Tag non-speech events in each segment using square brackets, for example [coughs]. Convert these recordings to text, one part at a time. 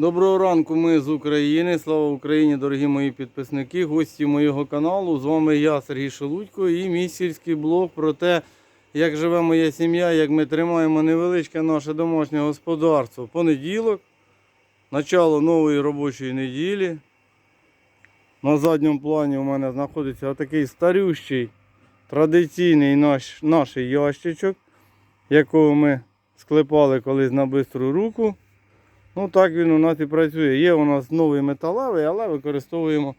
Доброго ранку, ми з України. Слава Україні, дорогі мої підписники, гості моєго каналу. З вами я, Сергій Шелудько, і мій сільський блог про те, як живе моя сім'я, як ми тримаємо невеличке наше домашнє господарство. Понеділок, начало нової робочої неділі. На задньому плані у мене знаходиться отакий старющий традиційний наш, наш ящичок, якого ми склепали колись на бистру руку. Ну так він у нас і працює. Є у нас новий металевий, але використовуємо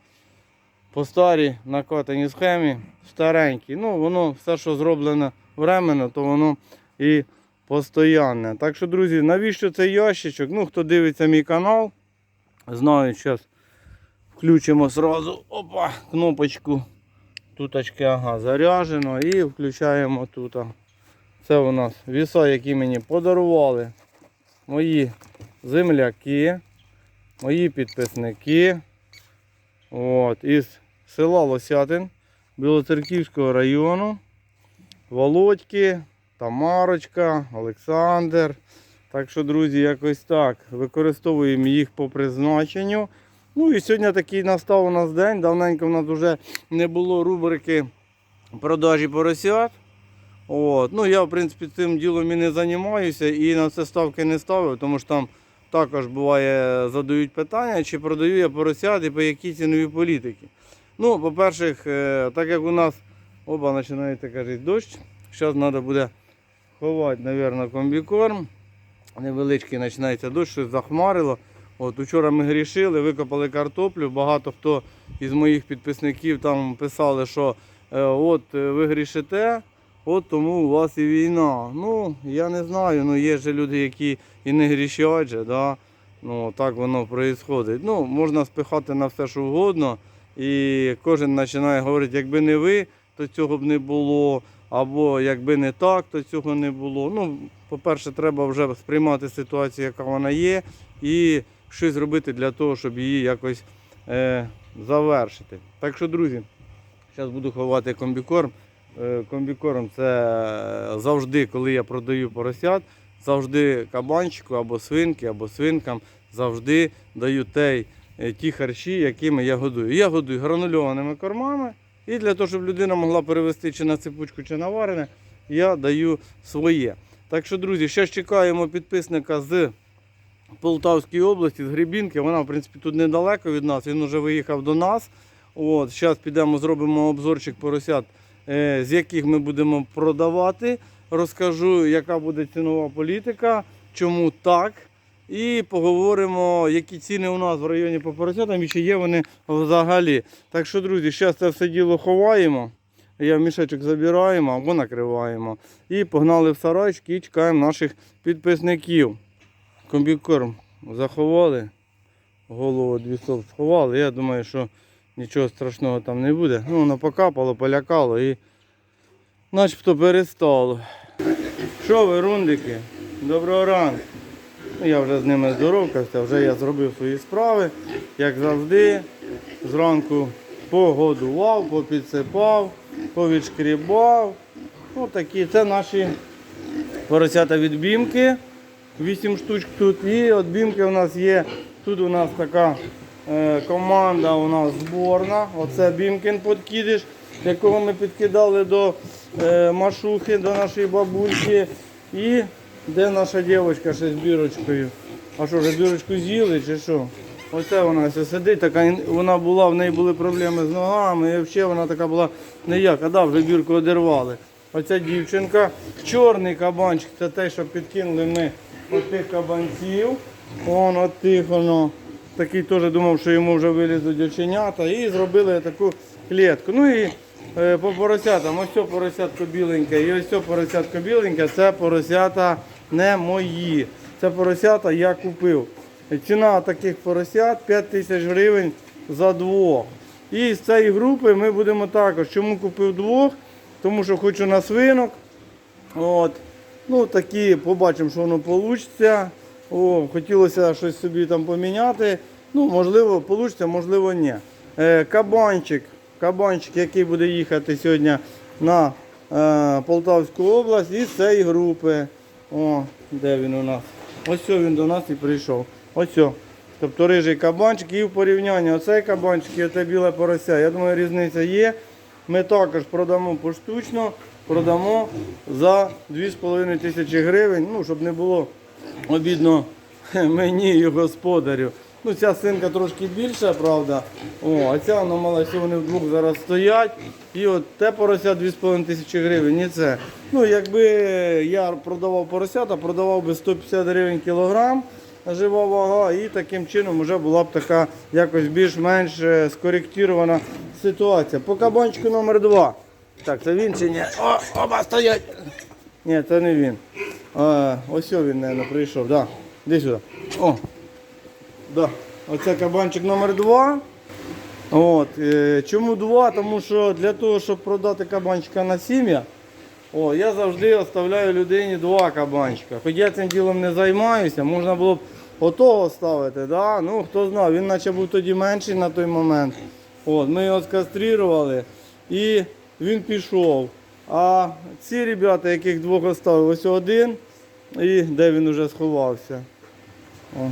по старій накатаній схемі старенький. Ну, воно все, що зроблено временно, то воно і постоянне. Так що, друзі, навіщо цей ящичок? Ну, хто дивиться мій канал, знають, зараз включимо сразу опа, кнопочку. Туточки, ага, заряджено і включаємо тут. Це у нас віса, які мені подарували мої земляки, мої підписники. От, із села Лосятин Білоцерківського району. Володьки, Тамарочка, Олександр. Так що, друзі, якось так. Використовуємо їх по призначенню. Ну і сьогодні такий настав у нас день. Давненько в нас вже не було рубрики продажі поросят. От. Ну, я, в принципі, цим ділом і не займаюся і на це ставки не ставив, тому що там також буває задають питання, чи продаю я поросят і по якій ціновій політики. Ну, по-перше, е, так як у нас оба починається кажуть, дощ, зараз треба буде ховати, мабуть, комбікорм. Невеличкий починається дощ, щось захмарило. От Учора ми грішили, викопали картоплю. Багато хто із моїх підписників там писали, що е, от ви грішите, от тому у вас і війна. Ну, я не знаю, ну є ж люди, які і не грішать же, да? ну, так воно відбувається. Ну, можна спихати на все, що угодно. І кожен починає говорити, якби не ви, то цього б не було. Або якби не так, то цього не було. Ну, по-перше, треба вже сприймати ситуацію, яка вона є, і щось робити для того, щоб її якось е, завершити. Так що, друзі, зараз буду ховати комбікорм. Е, комбікорм це завжди, коли я продаю поросят, завжди кабанчику або свинки, або свинкам завжди даю той, е, ті харчі, якими я годую. Я годую гранульованими кормами. І для того, щоб людина могла перевести чи на ципучку, чи на варене, я даю своє. Так що, друзі, ще чекаємо підписника з Полтавської області, з Гребінки. Вона, в принципі, тут недалеко від нас. Він вже виїхав до нас. От, Зараз підемо, зробимо обзорчик поросят, е, з яких ми будемо продавати. Розкажу, яка буде цінова політика, чому так. І поговоримо, які ціни у нас в районі по поросятам і чи є вони взагалі. Так що, друзі, зараз це все діло ховаємо. Я в мішечок забираємо або накриваємо. І погнали в сарайчики і чекаємо наших підписників. Комбікорм заховали, голову дві соп сховали. Я думаю, що нічого страшного там не буде. Ну, воно покапало, полякало і начебто перестало. Що ви, рундики? Доброго ранку. Ну, я вже з ними здоровкався, вже я зробив свої справи, як завжди. Зранку погодував, попідсипав, повідшкрібав. Ось такі. Це наші поросята від. Вісім штук тут. І бімки у нас є. Тут у нас така команда у нас зборна. Оце Бімкін подкидиш, якого ми підкидали до е, машухи, до нашої бабульки. І де наша дівчинка ще з бірочкою? А що, вже бірочку з'їли чи що? Оце вона все сидить, така вона була, в неї були проблеми з ногами, і взагалі вона така була ніяка, да, вже бірку одервали. Оця дівчинка, чорний кабанчик, це те, що підкинули ми от тих кабанців. Вон от тих воно. Такий теж думав, що йому вже вилізуть оченята. І зробили таку клітку. Ну і е, по поросятам, ось це поросятко біленьке і ось це поросятко біленьке, це поросята не мої. Це поросята я купив. Ціна таких поросят 5 тисяч гривень за двох. І з цієї групи ми будемо також. Чому купив двох? Тому що хочу на свинок. От. Ну, такі, побачимо, що воно вийде. О, хотілося щось собі там поміняти. Ну, можливо, вийде, можливо, ні. Е, кабанчик, кабанчик, який буде їхати сьогодні на е, Полтавську область із цієї групи. О, де він у нас? Ось він до нас і прийшов. Ось. Тобто рижий кабанчик і в порівнянні оцей кабанчик і оце біле порося. Я думаю, різниця є. Ми також продамо поштучно, продамо за 2,5 тисячі гривень, ну, щоб не було обідно [laughs] мені і господарю. Ну, ця свинка трошки більша, правда. О, а ця вона мала, що вони вдвох зараз стоять. І от те порося 2,5 тисячі гривень, і це. Ну, якби я продавав поросята, продавав би 150 гривень кілограм жива вага, і таким чином вже була б така якось більш-менш е, скоректирована ситуація. По кабанчику номер 2. Так, це він чи ні? О, оба стоять. Ні, це не він. Ось він, мабуть, прийшов. Да. Іди сюди. О. Да. Оце кабанчик номер 2. От. е, Чому 2? Тому що для того, щоб продати кабанчика на сім'я, о, я завжди оставляю людині два кабанчика. Хоч я цим ділом не займаюся, можна було б отого ставити. Да? Ну, хто знав, він наче був тоді менший на той момент. От, ми його скастрирували і він пішов. А ці ребята, яких двох оставив, ось один, і де він вже сховався. О,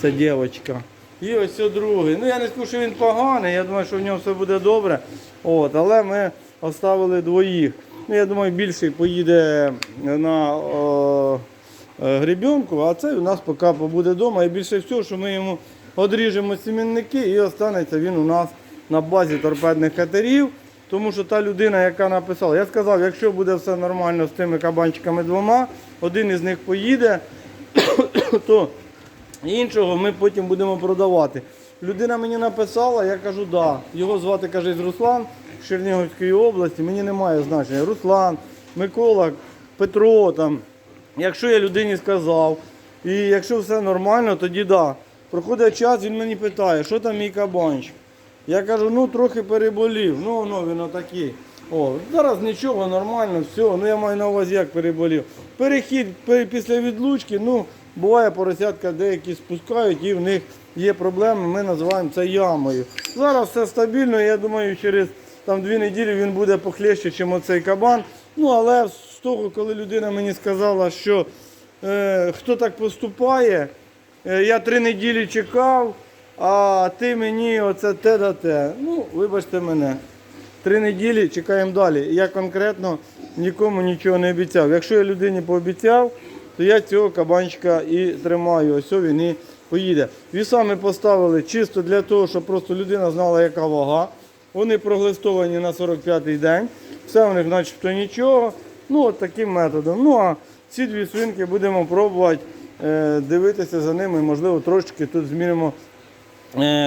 це дівчинка. І ось другий. Ну я не скажу, що він поганий, я думаю, що в нього все буде добре. От, але ми оставили двоїх. Ну, я думаю, більший поїде на о, е, гребінку, а цей у нас поки побуде вдома. І більше всього, що ми йому одріжемо сімінники і останеться він у нас на базі торпедних катерів. Тому що та людина, яка написала, я сказав, якщо буде все нормально з тими кабанчиками двома, один із них поїде, [coughs] то іншого ми потім будемо продавати. Людина мені написала, я кажу, да. Його звати, каже, Руслан з Чернігівської області. Мені немає значення. Руслан, Микола, Петро там. Якщо я людині сказав, і якщо все нормально, тоді да. Проходить час, він мені питає, що там мій кабанчик. Я кажу, ну трохи переболів. Ну, ну він отакий. О, зараз нічого, нормально, все. Ну я маю на увазі, як переболів. Перехід після відлучки, ну, буває поросятка деякі спускають і в них є проблеми, ми називаємо це ямою. Зараз все стабільно, я думаю, через там дві неділі він буде похлеще, ніж оцей кабан. Ну, але з того, коли людина мені сказала, що е, хто так поступає, е, я три неділі чекав, а ти мені оце те да те. Ну, вибачте мене. Три неділі чекаємо далі. Я конкретно нікому нічого не обіцяв. Якщо я людині пообіцяв, то я цього кабанчика і тримаю. Ось він і поїде. Віса ми поставили чисто для того, щоб просто людина знала, яка вага. Вони проглистовані на 45-й день. Все у них начебто нічого. Ну, от таким методом. Ну а ці дві свинки будемо пробувати е, дивитися за ними. Можливо, трошечки тут змінимо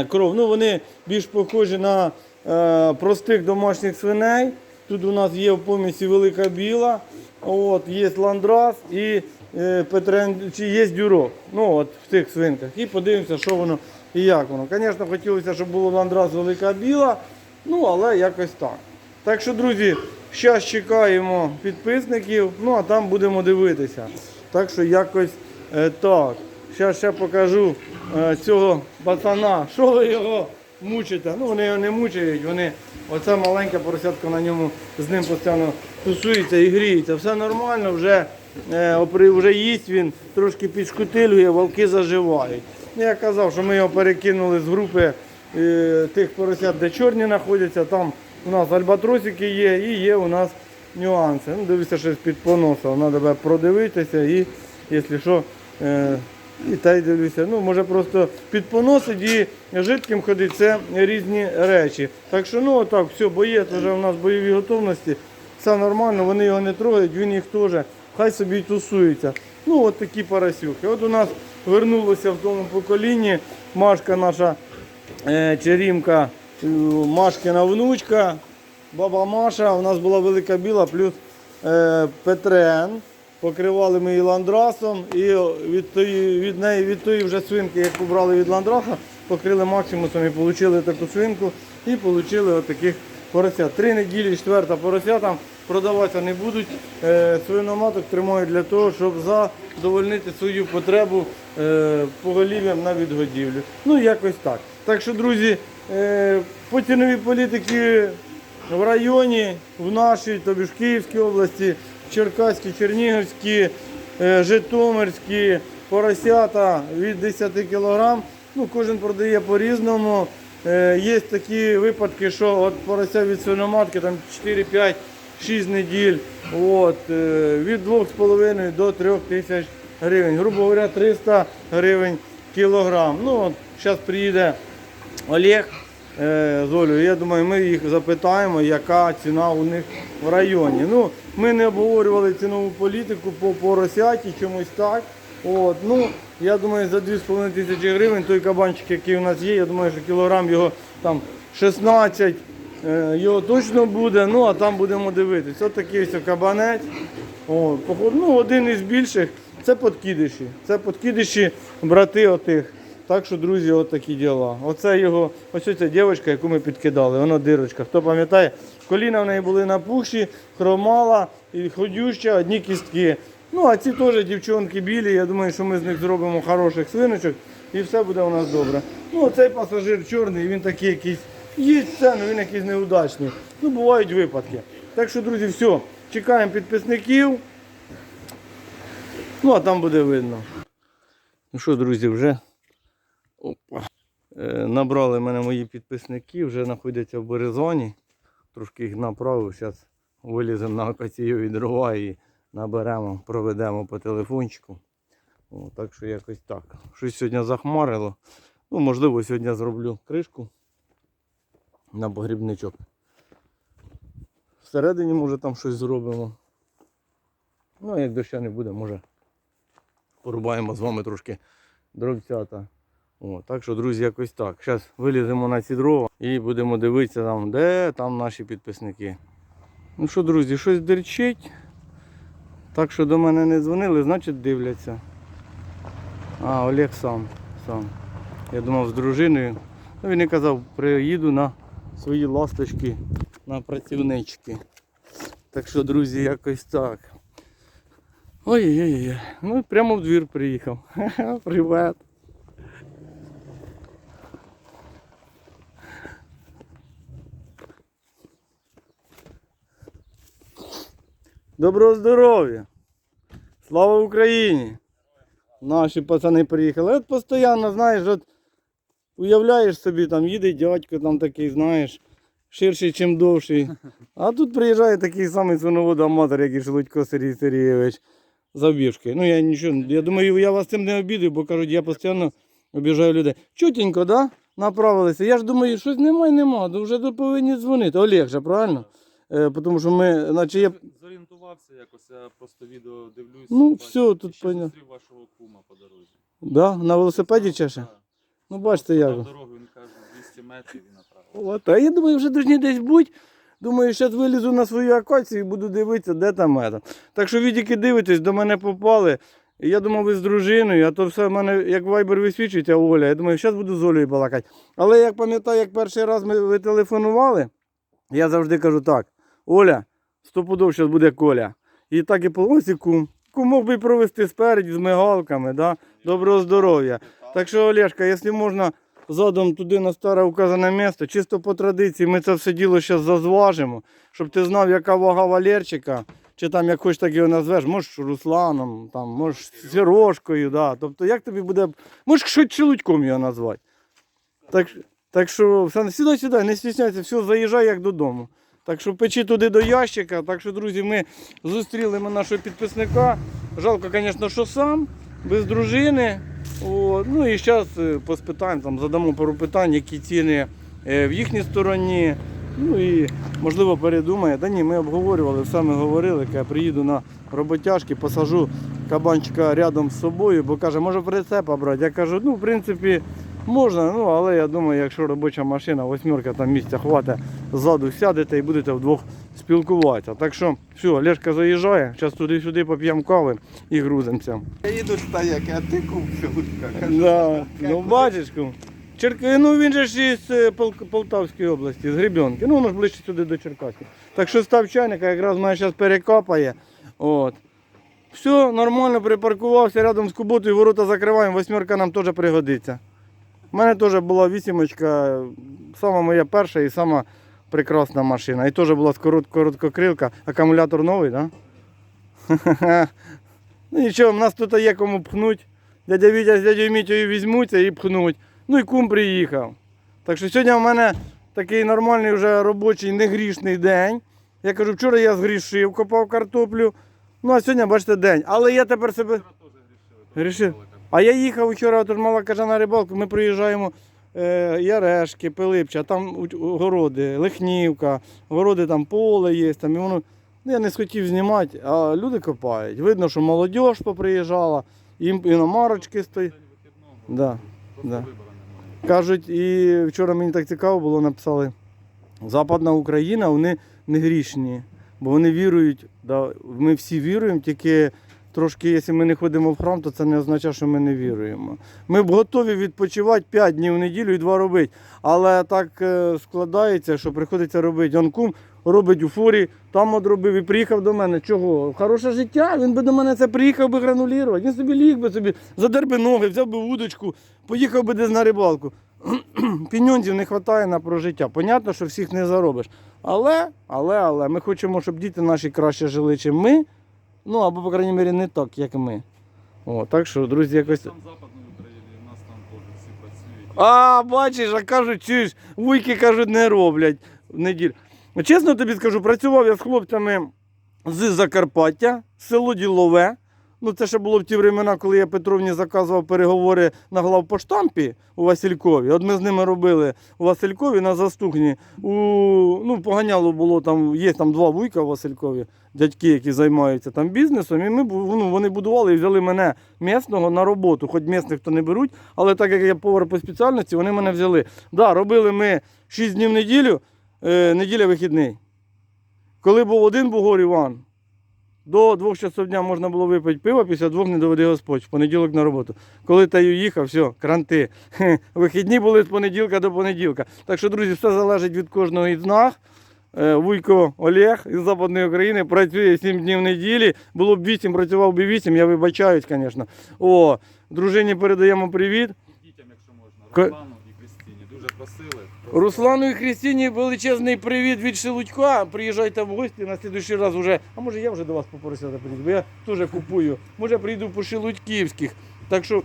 кров. Ну, вони більш похожі на е, простих домашніх свиней. Тут у нас є в помісі велика біла, от, є ландрас і е, петрен, чи є дюро. Ну, от в цих свинках. І подивимося, що воно і як воно. Звісно, хотілося, щоб було ландрас велика біла, ну, але якось так. Так що, друзі, зараз чекаємо підписників, ну а там будемо дивитися. Так що якось е, так. Зараз ще покажу е, цього пацана. Що ви його мучите? Ну вони його не мучають, вони оця маленька поросятка на ньому з ним постійно тусується і гріється. Все нормально, вже, е, вже їсть він, трошки підшкутилює, вовки заживають. Ну, Я казав, що ми його перекинули з групи е, тих поросят, де чорні знаходяться. Там у нас альбатросики є і є у нас нюанси. Ну, дивися, щось під поносом. Треба продивитися і, якщо що, і та й дивлюся. Ну, може просто під поносить і жидким ходить, це різні речі. Так що, ну отак, все, боєць вже у нас в бойовій готовності. Все нормально, вони його не трогають, він їх теж, хай собі тусується. Ну, от такі парасюхи. От у нас вернулося в тому поколінні Машка наша е, чарівка, е, Машкина внучка, баба Маша. У нас була велика біла, плюс е, Петрен. Покривали ми її ландрасом і від, тої, від неї, від тої вже свинки, яку брали від ландраса, покрили максимусом і отримали таку свинку і отримали отаких поросят. Три неділі, четверта порося там продаватися не будуть. Е, свиноматок тримають для того, щоб задовольнити свою потребу е, поголів'ям на відгодівлю. Ну, якось так. Так що, друзі, е, по ціновій політики в районі, в нашій, тобі ж Київській області, Черкаській, Чернігівській, е, Житомирські поросята від 10 кг. Ну, кожен продає по-різному. Е, є такі випадки, що от порося від свиноматки там 4, 5, 6 неділь. От, е, від 2,5 до 3 тисяч гривень. Грубо говоря, 300 гривень кілограм. Ну, от, зараз приїде Олег з Олею. Я думаю, ми їх запитаємо, яка ціна у них в районі. Ну, ми не обговорювали цінову політику по поросяті, чомусь так. От, ну, я думаю, за 2,5 тисячі гривень той кабанчик, який у нас є, я думаю, що кілограм його там 16 е, його точно буде, ну а там будемо дивитися. Ось такий ось кабанець. О, ну, один із більших це подкидиші. Це подкидиші брати отих. Так що, друзі, от такі діла. Оце його, ось ця дівчинка, яку ми підкидали, вона дирочка. Хто пам'ятає, коліна в неї були напухші, хромала і ходюща, одні кістки. Ну, а ці теж дівчонки білі. Я думаю, що ми з них зробимо хороших свиночок і все буде у нас добре. Ну, цей пасажир чорний, він такий якийсь їсть це, але він якийсь неудачний. Ну, бувають випадки. Так що, друзі, все, чекаємо підписників. Ну, а там буде видно. Ну що, друзі, вже Опа. Е, набрали мене мої підписники, вже знаходяться в Березоні. Трошки їх направив. Зараз виліземо на акаційові дрова і наберемо, проведемо по телефончику. О, так що якось так. Щось сьогодні захмарило. Ну, можливо, сьогодні зроблю кришку на погрібничок. Всередині, може, там щось зробимо. Ну, а як доща не буде, може порубаємо з вами трошки дровцята. О, так що, друзі, якось так. Зараз виліземо на ці дрова і будемо дивитися, там, де там наші підписники. Ну що, друзі, щось дерчить. Так що до мене не дзвонили, значить дивляться. А, Олег сам. сам. Я думав з дружиною. Ну, він і казав, приїду на свої ласточки, на працівнички. Так що, друзі, якось так. Ой-ой-ой. Ну прямо в двір приїхав. [laughs] Привет. Доброго здоров'я! Слава Україні! Наші пацани приїхали. От постійно, знаєш, от уявляєш собі, там їде дядько там такий, знаєш, ширший, чим довший. А тут приїжджає такий самий свиновод аматор, як і Шелудько Сергій Сергійович завбіжки. Ну я нічого, я думаю, я вас цим не обідаю, бо кажуть, я постійно обіжаю людей. Чутенько, да? Направилися. Я ж думаю, щось немає, нема, вже повинні дзвонити. Олег же, правильно? Е, тому що ми, наче я. Зорієнтувався якось, я просто відео дивлюсь. Ну, бачу, тут ще поня- зустрів вашого кума по дорозі. Да? На велосипеді чи ще? Так. Ну бачите як. Дав дорогу, він каже, 200 метрів і направив. От, а я думаю, вже повинні десь бути. Думаю, зараз вилізу на свою акацію і буду дивитися, де там мета. Так що відіки дивитесь, до мене попали. І Я думав, ви з дружиною, а то все в мене як вайбер висвічується Оля. Я думаю, зараз буду з Олею балакати. Але як пам'ятаю, як перший раз ми ви телефонували, я завжди кажу так: Оля, стопудов зараз буде Коля. І так і ось і кум. Кум мог би провести спереді з мигалками, да? доброго здоров'я. Так що, Олешка, якщо можна задом туди на старе указане місце, чисто по традиції, ми це все діло зараз зазважимо, щоб ти знав, яка вага Валерчика, чи там як хоч так його назвеш, можеш Русланом, там, можеш Сірошкою, да. тобто як тобі буде, можеш хоч Челудьком його назвати. Так, так що, сідай, сідай, не стісняйся, все, заїжджай як додому. Так що печи туди до ящика. Так що, друзі, ми зустріли ми нашого підписника. Жалко, звісно, що сам, без дружини. О, ну і зараз поспитаємо, там, задамо пару питань, які ціни е, в їхній стороні. Ну і можливо передумає. Та ні, ми обговорювали, все ми говорили, я приїду на роботяжки, посажу кабанчика рядом з собою, бо каже, може прицепа брати. Я кажу, ну в принципі можна, ну але я думаю, якщо робоча машина, восьмерка там місця хватить, ззаду сядете і будете вдвох спілкуватися. Так що, все, Олешка заїжджає, зараз туди-сюди поп'ємо кави і грузимося. Я їду в стояк, а ти купив. Да, ну бачиш, кум. Черк... Ну він же ж із е, Пол- Полтавської області, з Гребенки. Ну воно ж ближче сюди до Черкасів. Так що став чайника, якраз мене зараз перекопає. От. Все, нормально припаркувався рядом з куботою, ворота закриваємо, восьмерка нам теж пригодиться. У мене теж була вісімочка, сама моя перша і сама прекрасна машина. І теж була короткокрилка, акумулятор новий, так? Да? [laughs] ну нічого, в нас тут є кому пхнуть. Дядя Вітя з дядю Мітєю візьмуться і пхнуть. Ну і кум приїхав. Так що сьогодні в мене такий нормальний вже робочий, негрішний день. Я кажу, вчора я згрішив, копав картоплю. Ну а сьогодні, бачите, день. Але я тепер себе. Грішив? А я їхав вчора, тут мала каже на рибалку, ми приїжджаємо е, Ярешки, Пилипча, там городи, Лихнівка, городи там поле є, там, і воно, ну, я не схотів знімати, а люди копають. Видно, що молодь поприїжджала, їм іномарочки стоять. Да, да. Кажуть, і вчора мені так цікаво було, написали, Западна Україна, вони не грішні, бо вони вірують, да, ми всі віруємо, тільки трошки, якщо ми не ходимо в храм, то це не означає, що ми не віруємо. Ми б готові відпочивати 5 днів в неділю і 2 робити. Але так е, складається, що приходиться робити. Анкум робить у фурі, там одробив і приїхав до мене. Чого? Хороше життя, він би до мене це приїхав би гранулірувати. Він собі ліг би собі, задер би ноги, взяв би вудочку, поїхав би десь на рибалку. [clears throat] Піньонзів не вистачає на прожиття. Понятно, що всіх не заробиш. Але, але, але, ми хочемо, щоб діти наші краще жили, чим ми. Ну, або, по крайній мірі, не так, як ми. О, так що, друзі, якось. Там Западної України, у нас там теж всі працюють. А, бачиш, а кажуть, чуєш, вуйки кажуть, не роблять в неділю. Чесно тобі скажу, працював я з хлопцями з Закарпаття, село Ділове. Ну, це ще було в ті времена, коли я Петровні заказував переговори на главпоштампі у Василькові. От ми з ними робили у Василькові на застухні. У, ну, поганяло було там, є там два вуйка у Василькові, дядьки, які займаються там бізнесом. І ми, ну, вони будували і взяли мене місного на роботу. Хоч місних то не беруть, але так як я повар по спеціальності, вони мене взяли. Да, робили ми 6 днів неділю, е, неділя вихідний. Коли був один бугор Іван, до двох часов дня можна було випити пиво, після двох не доведе Господь, в понеділок на роботу. Коли таю їхав, все, кранти. Хе, Вихідні були з понеділка до понеділка. Так що, друзі, все залежить від кожного із нас. Е, Вуйко Олег із Западної України працює 7 днів в неділі. Було б 8, працював би 8, я вибачаюсь, звісно. О, дружині передаємо привіт. Дітям, якщо можна, Крістіні. Дуже просили. Руслану і Христині величезний привіт від Шелудька. Приїжджайте в гості на слідуючий раз уже. А може я вже до вас попросив приїду, бо я теж купую. Може прийду по Шелудьківських. Так що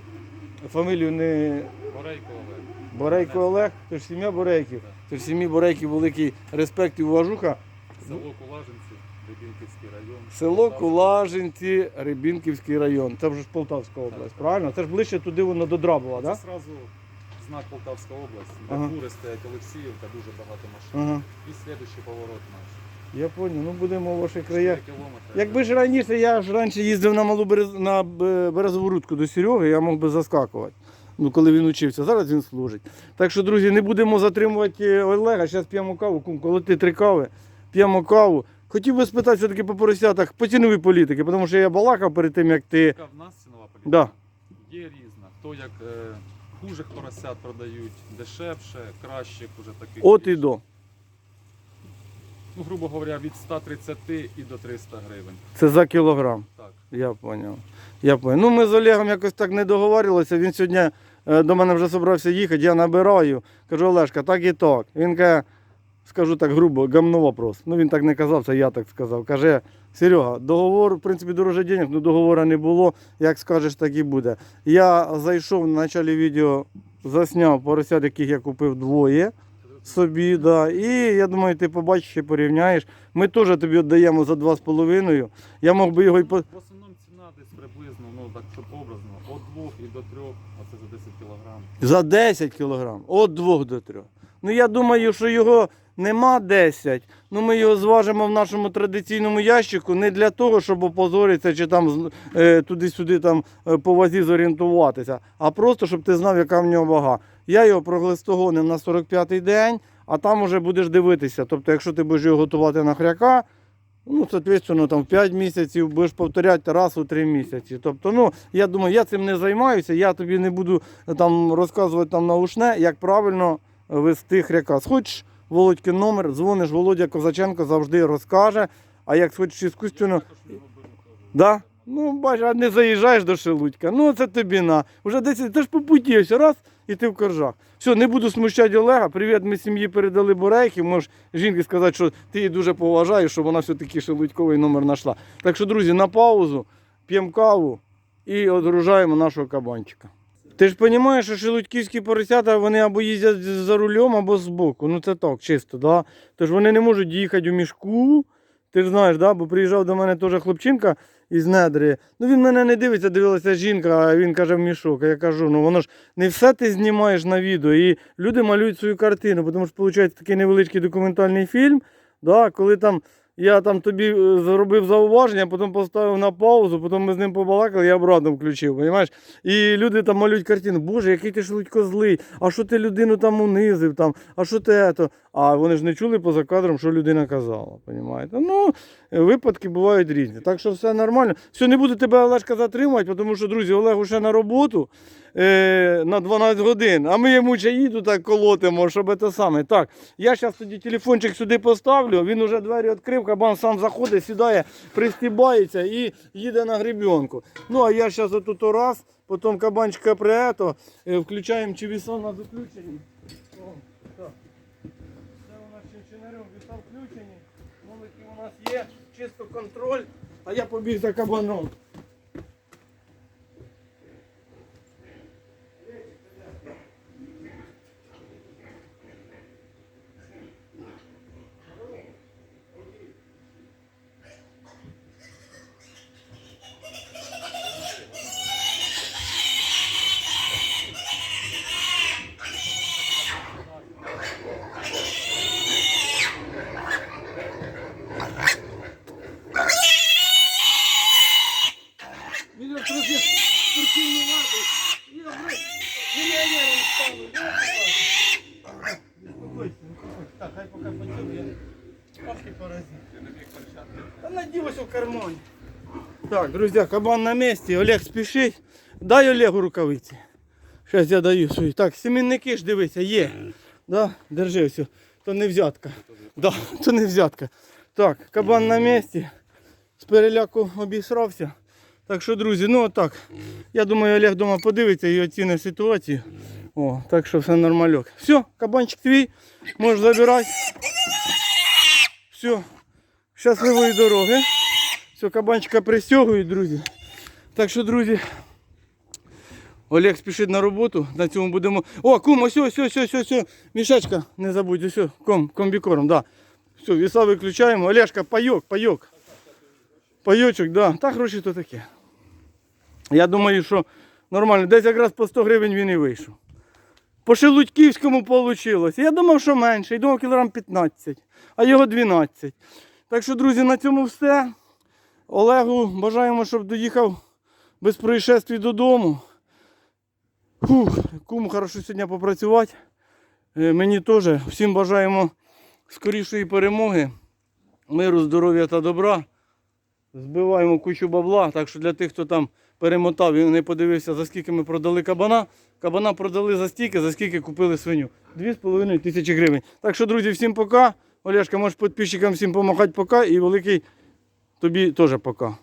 фамілію не Борейко Олег. Борейко Олег, це ж сім'я Борейків. Це ж сім'ї Борейків великий респект і уважуха. Село Кулажинці, Дебінківський район. Село. Кулажинці, Рибінківський район. Це вже ж Полтавська область, правильно? Це ж ближче туди воно до Драбова, Це так? зразу знак Полтавська область, де Ага. фури стоять Олексіївка, дуже багато машин. Ага. І слідуючий поворот наш. Я зрозумів, ну будемо в ваших краях. кілометри. Якби ж раніше, я ж раніше їздив на малу берез... на Б- березову рудку до Сереги, я мог би заскакувати. Ну, коли він учився, зараз він служить. Так що, друзі, не будемо затримувати Олега. Зараз п'ємо каву, кум, коли ти три кави, п'ємо каву. Хотів би спитати все-таки по поросятах по ціновій політики, тому що я балакав перед тим, як ти. Яка в нас цінова політика? Да. Є різна. Хто як е, хужих поросят продають, дешевше, кращих уже таких. От і до. Ну, грубо говоря, від 130 і до 300 гривень. Це за кілограм. Так. Я зрозумів. Я понял. Ну, ми з Олегом якось так не договорилися. Він сьогодні е, до мене вже зібрався їхати, я набираю. Кажу, Олешка, так і так. Він каже, скажу так грубо, гамно вопрос. Ну він так не казав, це я так сказав. Каже, Серега, договор, в принципі, дороже денег, але договору не було. Як скажеш, так і буде. Я зайшов на початку відео, засняв поросят, яких я купив двоє собі. Да. І я думаю, ти побачиш і порівняєш. Ми теж тобі віддаємо за 2,5. Я мог би його і по. В основному ціна десь приблизно, ну так щоб образно, від 2 і до 3, а це за 10 кілограм. За 10 кілограм, від 2 до 3. Ну я думаю, що його нема 10. Ну ми його зважимо в нашому традиційному ящику не для того, щоб опозоритися чи там е, туди-сюди там е, по вазі зорієнтуватися, а просто щоб ти знав, яка в нього вага. Я його проглистогонив на 45-й день, а там уже будеш дивитися. Тобто, якщо ти будеш його готувати на хряка, Ну, соответственно, там в 5 місяців будеш повторяти раз у 3 місяці. Тобто, ну, я думаю, я цим не займаюся, я тобі не буду е, там розказувати там наушне, як правильно вести хряка. Схочеш Володькин номер, дзвониш, Володя Козаченко завжди розкаже. А як схочеш іскусственно, да? Ну, бач, а не заїжджаєш до Шелудька. Ну, це тобі на. Уже десь, ти ж по раз, і ти в коржах. Все, не буду смущати Олега. Привіт, ми сім'ї передали Бурейки. Можеш жінки сказати, що ти її дуже поважаєш, щоб вона все-таки Шелудьковий номер знайшла. Так що, друзі, на паузу, п'ємо каву і одгружаємо нашого кабанчика. Ти ж розумієш, що шелудьківські поросята вони або їздять за рулем, або збоку. Ну це так, чисто, да? Тож вони не можуть їхати у мішку. Ти ж знаєш, да? бо приїжджав до мене теж хлопчинка із недри. Ну він мене не дивиться, дивилася жінка, а він каже в мішок. А я кажу, ну воно ж не все ти знімаєш на відео. І люди малюють свою картину, тому що виходить такий невеличкий документальний фільм, да? коли там. Я там тобі е, зробив зауваження, потім поставив на паузу, потім ми з ним побалакали, я обратно включив, розумієш? І люди там малюють картину, боже, який ти шелудько злий, а що ти людину там унизив, там, а що ти ето? А вони ж не чули поза кадром, що людина казала. Понімаєте? Ну, випадки бувають різні. Так що все нормально. Все, не буду тебе Олешка затримувати, тому що, друзі, Олег ще на роботу е, на 12 годин, а ми йому чаїду так колотимо, щоб це саме. Так, я зараз тоді телефончик сюди поставлю, він уже двері відкрив, кабан сам заходить, сідає, пристібається і їде на гребенку. Ну, а я зараз отут раз, потім кабанчика прието, е, включаємо чивіса на заключенні. О, так. Це у нас чинчинарем віса включені, молики у нас є, чисто контроль, а я побіг за кабаном. Він трохи спортивні мати. Я вже мільйонером стану. Успокойся, успокойся. Так, хай поки поцілує. Ах і паразит. Та наділось у кармані. Так, друзі, кабан на місці. Олег спішить. Дай Олегу рукавиці. Зараз я даю свої. Так, семінники ж дивися, є. Да? Держи все. То не взятка. Да, то не взятка. Так, кабан на місці. З переляку обісрався. Так що, друзі, ну отак. Я думаю, Олег дома подивиться і оцінить ситуацію. О, так що все нормальок. Все, кабанчик твій, можеш забирати. Все, щасливої дороги. Все, кабанчика пристягують, друзі. Так що, друзі, Олег спішить на роботу. На цьому будемо. О, кум, ось, ось, ось, ось, ось. Мішечка, не забудь, ось, ком, комбікорм, да. Все, віса виключаємо. Олешка, пайок, пайок. Пайочок, да. Так гроші то таке. Я думаю, що нормально. Десь якраз по 100 гривень він і вийшов. По Шелудьківському вийшло. Я думав, що менше. Я думав кілограм 15, а його 12. Так що, друзі, на цьому все. Олегу бажаємо, щоб доїхав без происшествій додому. Фух, кому хорошо сьогодні попрацювати. Е, Мені теж. Всім бажаємо скорішої перемоги, миру, здоров'я та добра. Збиваємо кучу бабла. Так що для тих, хто там перемотав і не подивився, за скільки ми продали кабана. Кабана продали за стільки, за скільки купили свиню. 2,5 тисячі гривень. Так що, друзі, всім пока. Олешка, можеш підписчикам всім помахати пока і великий тобі теж пока.